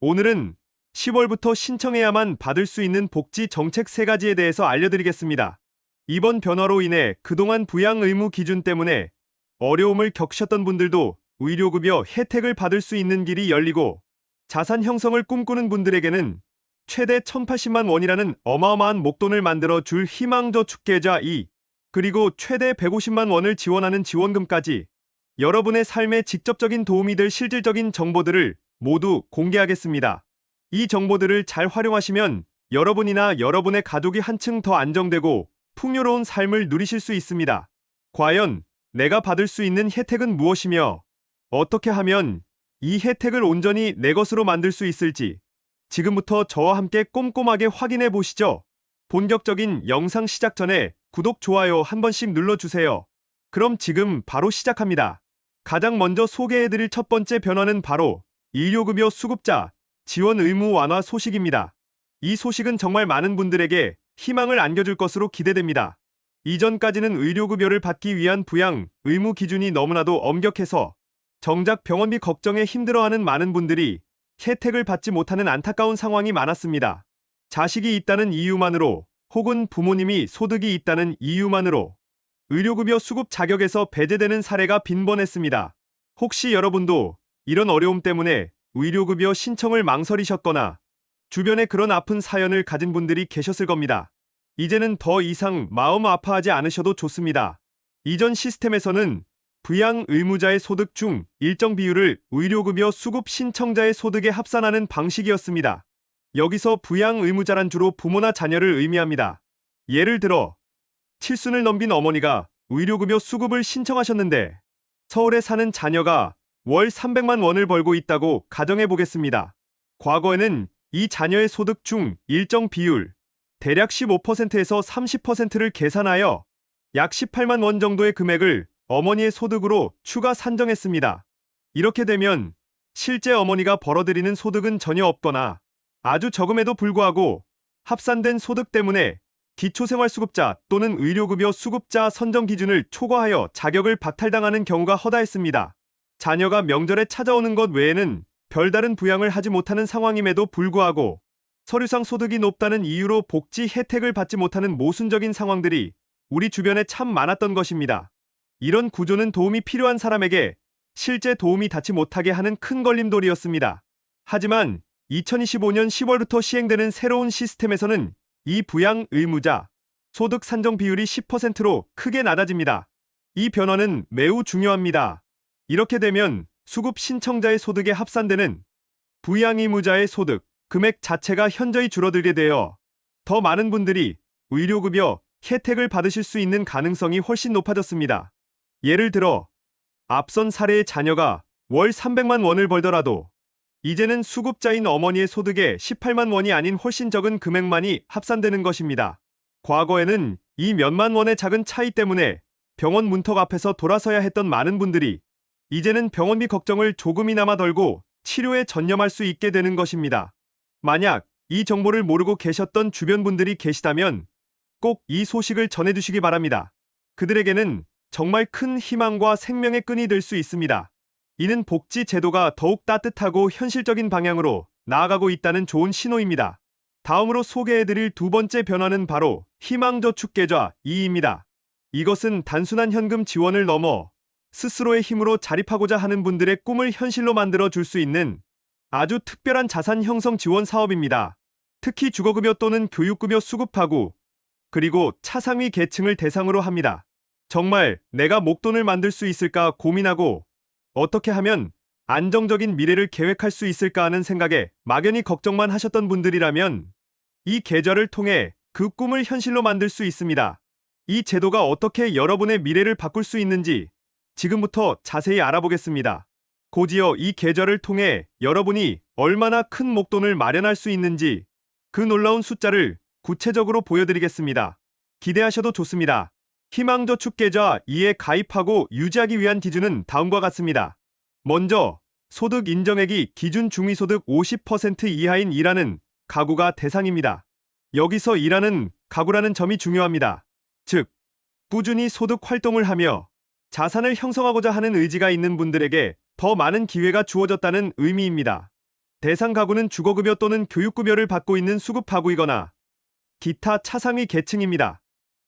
오늘은 10월부터 신청해야만 받을 수 있는 복지 정책 3가지에 대해서 알려드리겠습니다. 이번 변화로 인해 그동안 부양 의무 기준 때문에 어려움을 겪으셨던 분들도 의료급여 혜택을 받을 수 있는 길이 열리고 자산 형성을 꿈꾸는 분들에게는 최대 1,080만 원이라는 어마어마한 목돈을 만들어 줄 희망저축계좌 2 그리고 최대 150만 원을 지원하는 지원금까지 여러분의 삶에 직접적인 도움이 될 실질적인 정보들을 모두 공개하겠습니다. 이 정보들을 잘 활용하시면 여러분이나 여러분의 가족이 한층 더 안정되고 풍요로운 삶을 누리실 수 있습니다. 과연 내가 받을 수 있는 혜택은 무엇이며 어떻게 하면 이 혜택을 온전히 내 것으로 만들 수 있을지 지금부터 저와 함께 꼼꼼하게 확인해 보시죠. 본격적인 영상 시작 전에 구독, 좋아요 한 번씩 눌러주세요. 그럼 지금 바로 시작합니다. 가장 먼저 소개해드릴 첫 번째 변화는 바로 일요급여 수급자 지원 의무 완화 소식입니다. 이 소식은 정말 많은 분들에게 희망을 안겨줄 것으로 기대됩니다. 이전까지는 의료급여를 받기 위한 부양 의무 기준이 너무나도 엄격해서 정작 병원비 걱정에 힘들어하는 많은 분들이 혜택을 받지 못하는 안타까운 상황이 많았습니다. 자식이 있다는 이유만으로 혹은 부모님이 소득이 있다는 이유만으로 의료급여 수급 자격에서 배제되는 사례가 빈번했습니다. 혹시 여러분도 이런 어려움 때문에 의료급여 신청을 망설이셨거나 주변에 그런 아픈 사연을 가진 분들이 계셨을 겁니다. 이제는 더 이상 마음 아파하지 않으셔도 좋습니다. 이전 시스템에서는 부양 의무자의 소득 중 일정 비율을 의료급여 수급 신청자의 소득에 합산하는 방식이었습니다. 여기서 부양 의무자란 주로 부모나 자녀를 의미합니다. 예를 들어 칠순을 넘긴 어머니가 의료급여 수급을 신청하셨는데 서울에 사는 자녀가 월 300만 원을 벌고 있다고 가정해 보겠습니다. 과거에는 이 자녀의 소득 중 일정 비율, 대략 15%에서 30%를 계산하여 약 18만 원 정도의 금액을 어머니의 소득으로 추가 산정했습니다. 이렇게 되면 실제 어머니가 벌어들이는 소득은 전혀 없거나 아주 적음에도 불구하고 합산된 소득 때문에 기초생활수급자 또는 의료급여 수급자 선정 기준을 초과하여 자격을 박탈당하는 경우가 허다했습니다. 자녀가 명절에 찾아오는 것 외에는 별다른 부양을 하지 못하는 상황임에도 불구하고 서류상 소득이 높다는 이유로 복지 혜택을 받지 못하는 모순적인 상황들이 우리 주변에 참 많았던 것입니다. 이런 구조는 도움이 필요한 사람에게 실제 도움이 닿지 못하게 하는 큰 걸림돌이었습니다. 하지만 2025년 10월부터 시행되는 새로운 시스템에서는 이 부양 의무자 소득 산정 비율이 10%로 크게 낮아집니다. 이 변화는 매우 중요합니다. 이렇게 되면 수급 신청자의 소득에 합산되는 부양 의무자의 소득 금액 자체가 현저히 줄어들게 되어 더 많은 분들이 의료급여 혜택을 받으실 수 있는 가능성이 훨씬 높아졌습니다. 예를 들어 앞선 사례의 자녀가 월 300만 원을 벌더라도 이제는 수급자인 어머니의 소득의 18만 원이 아닌 훨씬 적은 금액만이 합산되는 것입니다. 과거에는 이 몇만 원의 작은 차이 때문에 병원 문턱 앞에서 돌아서야 했던 많은 분들이 이제는 병원비 걱정을 조금이나마 덜고 치료에 전념할 수 있게 되는 것입니다. 만약 이 정보를 모르고 계셨던 주변 분들이 계시다면 꼭 이 소식을 전해주시기 바랍니다. 그들에게는 정말 큰 희망과 생명의 끈이 될 수 있습니다. 이는 복지 제도가 더욱 따뜻하고 현실적인 방향으로 나아가고 있다는 좋은 신호입니다. 다음으로 소개해드릴 두 번째 변화는 바로 희망저축계좌 2입니다. 이것은 단순한 현금 지원을 넘어 스스로의 힘으로 자립하고자 하는 분들의 꿈을 현실로 만들어 줄 수 있는 아주 특별한 자산 형성 지원 사업입니다. 특히 주거급여 또는 교육급여 수급하고 그리고 차상위 계층을 대상으로 합니다. 정말 내가 목돈을 만들 수 있을까 고민하고 어떻게 하면 안정적인 미래를 계획할 수 있을까 하는 생각에 막연히 걱정만 하셨던 분들이라면 이 계좌를 통해 그 꿈을 현실로 만들 수 있습니다. 이 제도가 어떻게 여러분의 미래를 바꿀 수 있는지 지금부터 자세히 알아보겠습니다. 곧이어 이 계좌를 통해 여러분이 얼마나 큰 목돈을 마련할 수 있는지 그 놀라운 숫자를 구체적으로 보여드리겠습니다. 기대하셔도 좋습니다. 희망저축계좌 2에 가입하고 유지하기 위한 기준은 다음과 같습니다. 먼저 소득 인정액이 기준 중위소득 50% 이하인 일하는 가구가 대상입니다. 여기서 일하는 가구라는 점이 중요합니다. 즉, 꾸준히 소득 활동을 하며 자산을 형성하고자 하는 의지가 있는 분들에게 더 많은 기회가 주어졌다는 의미입니다. 대상 가구는 주거급여 또는 교육급여를 받고 있는 수급 가구이거나 기타 차상위 계층입니다.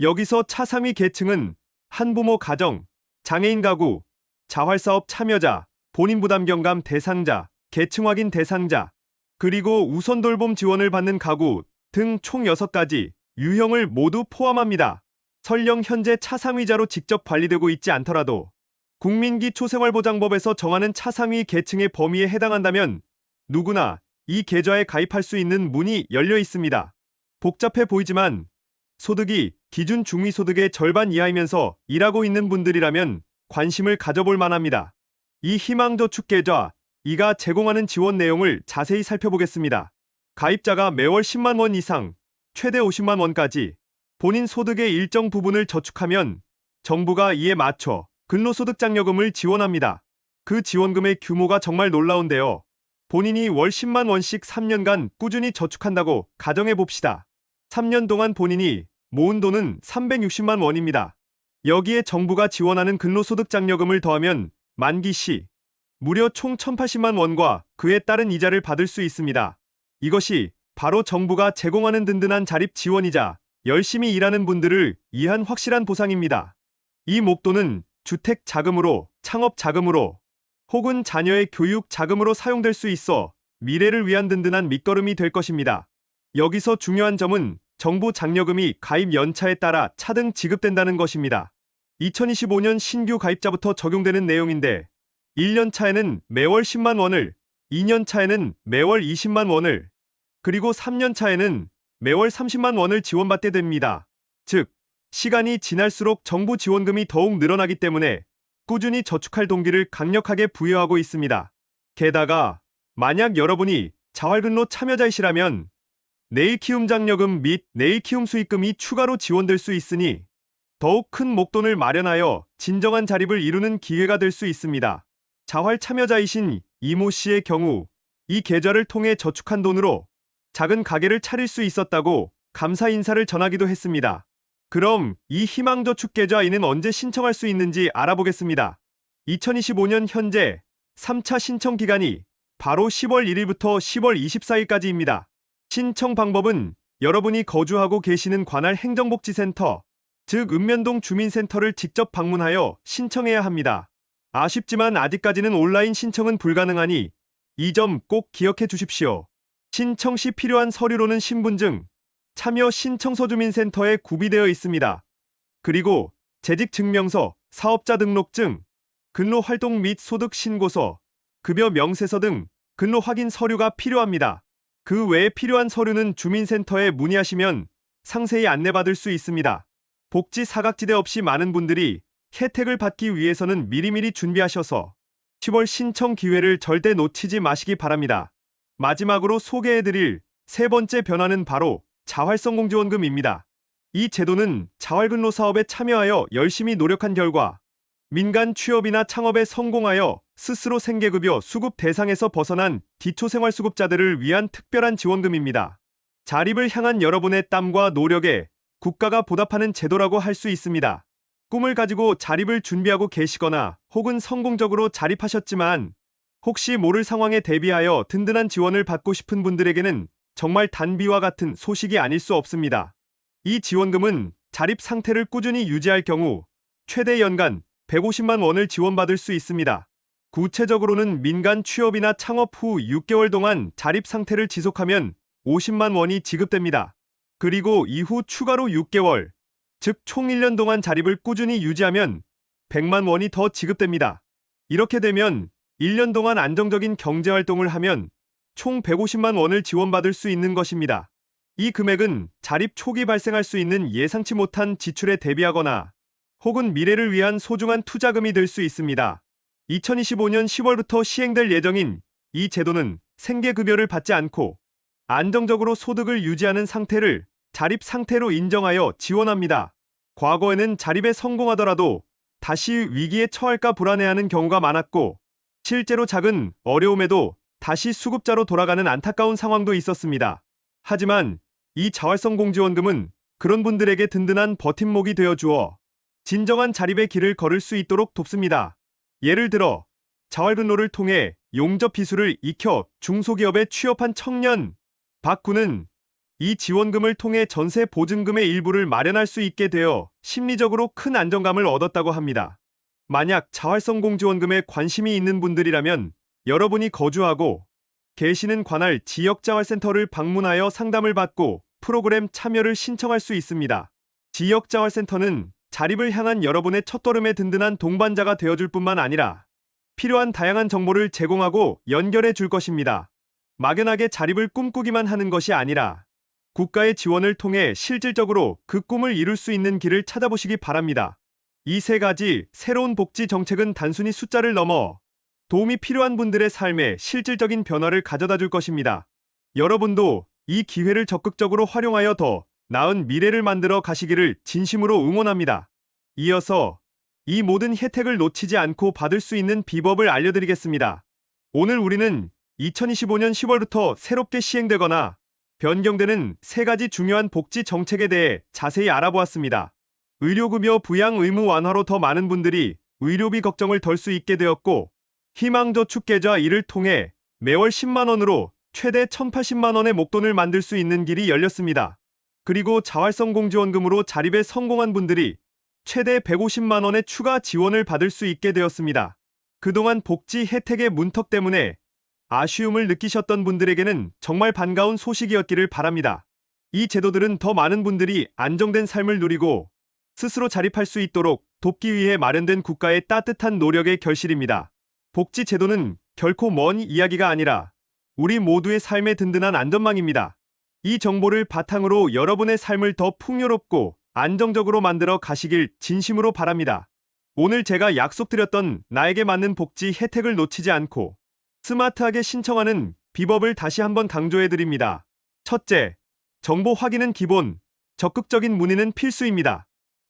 여기서 차상위 계층은 한부모 가정, 장애인 가구, 자활사업 참여자, 본인 부담 경감 대상자, 계층 확인 대상자, 그리고 우선 돌봄 지원을 받는 가구 등 총 6가지 유형을 모두 포함합니다. 설령 현재 차상위자로 직접 관리되고 있지 않더라도 국민기초생활보장법에서 정하는 차상위 계층의 범위에 해당한다면 누구나 이 계좌에 가입할 수 있는 문이 열려 있습니다. 복잡해 보이지만 소득이 기준 중위소득의 절반 이하이면서 일하고 있는 분들이라면 관심을 가져볼 만합니다. 이 희망저축계좌, 이가 제공하는 지원 내용을 자세히 살펴보겠습니다. 가입자가 매월 10만 원 이상, 최대 50만 원까지 본인 소득의 일정 부분을 저축하면 정부가 이에 맞춰 근로소득장려금을 지원합니다. 그 지원금의 규모가 정말 놀라운데요. 본인이 월 10만 원씩 3년간 꾸준히 저축한다고 가정해 봅시다. 3년 동안 본인이 모은 돈은 360만 원입니다. 여기에 정부가 지원하는 근로소득장려금을 더하면 만기 시 무려 총 1,080만 원과 그에 따른 이자를 받을 수 있습니다. 이것이 바로 정부가 제공하는 든든한 자립 지원이자 열심히 일하는 분들을 위한 확실한 보상입니다. 이 목돈은 주택 자금으로, 창업 자금으로, 혹은 자녀의 교육 자금으로 사용될 수 있어 미래를 위한 든든한 밑거름이 될 것입니다. 여기서 중요한 점은 정부 장려금이 가입 연차에 따라 차등 지급된다는 것입니다. 2025년 신규 가입자부터 적용되는 내용인데 1년 차에는 매월 10만 원을, 2년 차에는 매월 20만 원을, 그리고 3년 차에는 매월 30만 원을 지원받게 됩니다. 즉, 시간이 지날수록 정부 지원금이 더욱 늘어나기 때문에 꾸준히 저축할 동기를 강력하게 부여하고 있습니다. 게다가 만약 여러분이 자활근로 참여자이시라면 내일 키움 장려금 및 내일 키움 수익금이 추가로 지원될 수 있으니 더욱 큰 목돈을 마련하여 진정한 자립을 이루는 기회가 될 수 있습니다. 자활 참여자이신 이모 씨의 경우 이 계좌를 통해 저축한 돈으로 작은 가게를 차릴 수 있었다고 감사 인사를 전하기도 했습니다. 그럼 이 희망저축 계좌 이는 언제 신청할 수 있는지 알아보겠습니다. 2025년 현재 3차 신청 기간이 바로 10월 1일부터 10월 24일까지입니다. 신청 방법은 여러분이 거주하고 계시는 관할 행정복지센터, 즉 읍면동 주민센터를 직접 방문하여 신청해야 합니다. 아쉽지만 아직까지는 온라인 신청은 불가능하니 이 점 꼭 기억해 주십시오. 신청 시 필요한 서류로는 신분증, 참여 신청서 주민센터에 구비되어 있습니다. 그리고 재직 증명서, 사업자 등록증, 근로 활동 및 소득 신고서, 급여 명세서 등 근로 확인 서류가 필요합니다. 그 외에 필요한 서류는 주민센터에 문의하시면 상세히 안내받을 수 있습니다. 복지 사각지대 없이 많은 분들이 혜택을 받기 위해서는 미리미리 준비하셔서 10월 신청 기회를 절대 놓치지 마시기 바랍니다. 마지막으로 소개해드릴 세 번째 변화는 바로 자활성공지원금입니다. 이 제도는 자활근로 사업에 참여하여 열심히 노력한 결과 민간 취업이나 창업에 성공하여 스스로 생계급여 수급 대상에서 벗어난 기초생활수급자들을 위한 특별한 지원금입니다. 자립을 향한 여러분의 땀과 노력에 국가가 보답하는 제도라고 할 수 있습니다. 꿈을 가지고 자립을 준비하고 계시거나 혹은 성공적으로 자립하셨지만 혹시 모를 상황에 대비하여 든든한 지원을 받고 싶은 분들에게는 정말 단비와 같은 소식이 아닐 수 없습니다. 이 지원금은 자립 상태를 꾸준히 유지할 경우 최대 연간 150만 원을 지원받을 수 있습니다. 구체적으로는 민간 취업이나 창업 후 6개월 동안 자립 상태를 지속하면 50만 원이 지급됩니다. 그리고 이후 추가로 6개월, 즉 총 1년 동안 자립을 꾸준히 유지하면 100만 원이 더 지급됩니다. 이렇게 되면 1년 동안 안정적인 경제 활동을 하면 총 150만 원을 지원받을 수 있는 것입니다. 이 금액은 자립 초기 발생할 수 있는 예상치 못한 지출에 대비하거나 혹은 미래를 위한 소중한 투자금이 될 수 있습니다. 2025년 10월부터 시행될 예정인 이 제도는 생계급여를 받지 않고 안정적으로 소득을 유지하는 상태를 자립 상태로 인정하여 지원합니다. 과거에는 자립에 성공하더라도 다시 위기에 처할까 불안해하는 경우가 많았고 실제로 작은 어려움에도 다시 수급자로 돌아가는 안타까운 상황도 있었습니다. 하지만 이 자활성 공지원금은 그런 분들에게 든든한 버팀목이 되어 주어 진정한 자립의 길을 걸을 수 있도록 돕습니다. 예를 들어 자활근로를 통해 용접 비수를 익혀 중소기업에 취업한 청년. 박 군은 이 지원금을 통해 전세 보증금의 일부를 마련할 수 있게 되어 심리적으로 큰 안정감을 얻었다고 합니다. 만약 자활성 공 지원금에 관심이 있는 분들이라면 여러분이 거주하고 계시는 관할 지역자활센터를 방문하여 상담을 받고 프로그램 참여를 신청할 수 있습니다. 지역자활센터는 자립을 향한 여러분의 첫걸음에 든든한 동반자가 되어줄 뿐만 아니라 필요한 다양한 정보를 제공하고 연결해 줄 것입니다. 막연하게 자립을 꿈꾸기만 하는 것이 아니라 국가의 지원을 통해 실질적으로 그 꿈을 이룰 수 있는 길을 찾아보시기 바랍니다. 이 세 가지 새로운 복지 정책은 단순히 숫자를 넘어 도움이 필요한 분들의 삶에 실질적인 변화를 가져다 줄 것입니다. 여러분도 이 기회를 적극적으로 활용하여 더 나은 미래를 만들어 가시기를 진심으로 응원합니다. 이어서 이 모든 혜택을 놓치지 않고 받을 수 있는 비법을 알려드리겠습니다. 오늘 우리는 2025년 10월부터 새롭게 시행되거나 변경되는 세 가지 중요한 복지 정책에 대해 자세히 알아보았습니다. 의료급여 부양 의무 완화로 더 많은 분들이 의료비 걱정을 덜 수 있게 되었고 희망저축 계좌 이를 통해 매월 10만 원으로 최대 1,080만 원의 목돈을 만들 수 있는 길이 열렸습니다. 그리고 자활성 공지원금으로 자립에 성공한 분들이 최대 150만 원의 추가 지원을 받을 수 있게 되었습니다. 그동안 복지 혜택의 문턱 때문에 아쉬움을 느끼셨던 분들에게는 정말 반가운 소식이었기를 바랍니다. 이 제도들은 더 많은 분들이 안정된 삶을 누리고 스스로 자립할 수 있도록 돕기 위해 마련된 국가의 따뜻한 노력의 결실입니다. 복지 제도는 결코 먼 이야기가 아니라 우리 모두의 삶의 든든한 안전망입니다. 이 정보를 바탕으로 여러분의 삶을 더 풍요롭고 안정적으로 만들어 가시길 진심으로 바랍니다. 오늘 제가 약속드렸던 나에게 맞는 복지 혜택을 놓치지 않고 스마트하게 신청하는 비법을 다시 한번 강조해 드립니다. 첫째, 정보 확인은 기본, 적극적인 문의는 필수입니다.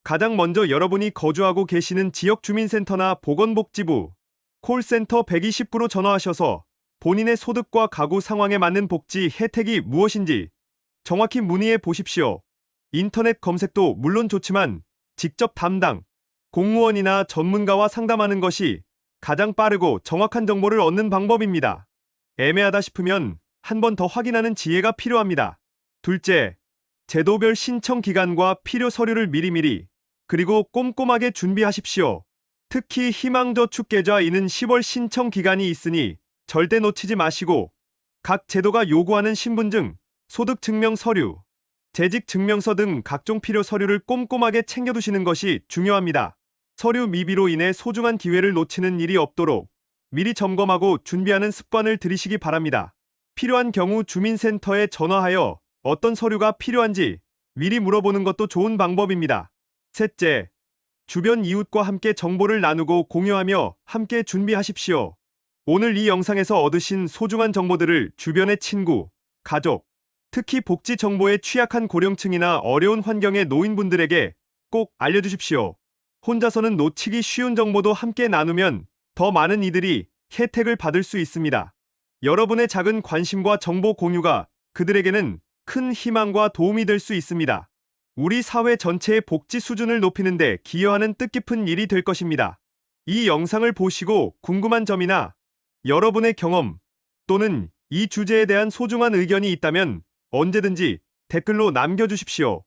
가장 먼저 여러분이 거주하고 계시는 지역 주민센터나 보건복지부, 콜센터 129로 전화하셔서 본인의 소득과 가구 상황에 맞는 복지 혜택이 무엇인지 정확히 문의해 보십시오. 인터넷 검색도 물론 좋지만 직접 담당, 공무원이나 전문가와 상담하는 것이 가장 빠르고 정확한 정보를 얻는 방법입니다. 애매하다 싶으면 한 번 더 확인하는 지혜가 필요합니다. 둘째, 제도별 신청 기간과 필요 서류를 미리미리 그리고 꼼꼼하게 준비하십시오. 특히 희망저축계좌 이는 10월 신청 기간이 있으니 절대 놓치지 마시고 각 제도가 요구하는 신분증, 소득증명 서류, 재직 증명서 등 각종 필요 서류를 꼼꼼하게 챙겨두시는 것이 중요합니다. 서류 미비로 인해 소중한 기회를 놓치는 일이 없도록 미리 점검하고 준비하는 습관을 들이시기 바랍니다. 필요한 경우 주민센터에 전화하여 어떤 서류가 필요한지 미리 물어보는 것도 좋은 방법입니다. 셋째, 주변 이웃과 함께 정보를 나누고 공유하며 함께 준비하십시오. 오늘 이 영상에서 얻으신 소중한 정보들을 주변의 친구, 가족, 특히 복지 정보에 취약한 고령층이나 어려운 환경의 노인분들에게 꼭 알려주십시오. 혼자서는 놓치기 쉬운 정보도 함께 나누면 더 많은 이들이 혜택을 받을 수 있습니다. 여러분의 작은 관심과 정보 공유가 그들에게는 큰 희망과 도움이 될 수 있습니다. 우리 사회 전체의 복지 수준을 높이는 데 기여하는 뜻깊은 일이 될 것입니다. 이 영상을 보시고 궁금한 점이나 여러분의 경험 또는 이 주제에 대한 소중한 의견이 있다면 언제든지 댓글로 남겨주십시오.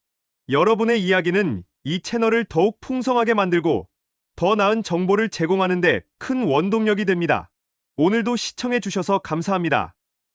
여러분의 이야기는 이 채널을 더욱 풍성하게 만들고 더 나은 정보를 제공하는 데 큰 원동력이 됩니다. 오늘도 시청해 주셔서 감사합니다.